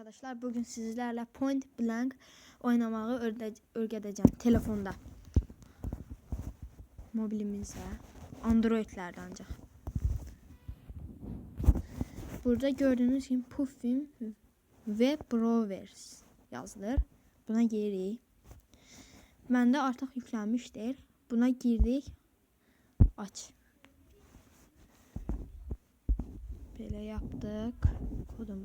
arkadaşlar. Bugün sizlerle Point Blank oynamağı öğre- öğreteceğim telefonda. Mobilimizde, Android'lerde ancak. Burada gördüğünüz gibi Puffin ve Browers yazılır. Buna giririk. Məndə artıq yüklənmişdir. Buna girdik. Aç. Böyle yaptık. Kodum.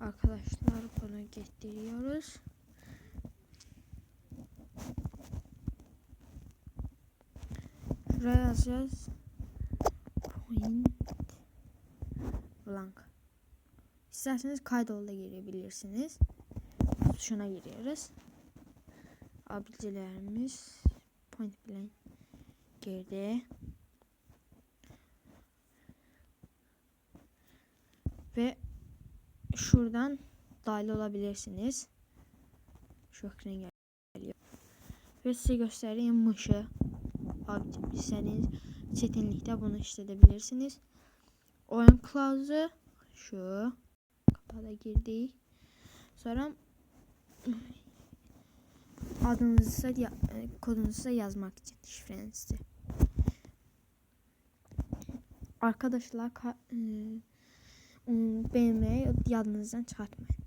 Arkadaşlar bunu getiriyoruz. Şuraya yazacağız. Point blank. İsterseniz kaydolda girebilirsiniz. Şuna giriyoruz. Abilcilerimiz point blank girdi. Ve şuradan dahil olabilirsiniz. Şu geliyor. Ve size göstereyim mışı. İstediğiniz çetinlikte bunu işletebilirsiniz. Oyun kılavuzu şu. Kapada girdik. Sonra adınızı ya, kodunuzu yazmak için şifrenizi. Arkadaşlar ka- onu beğenmeyi yadınızdan çıkartmayın.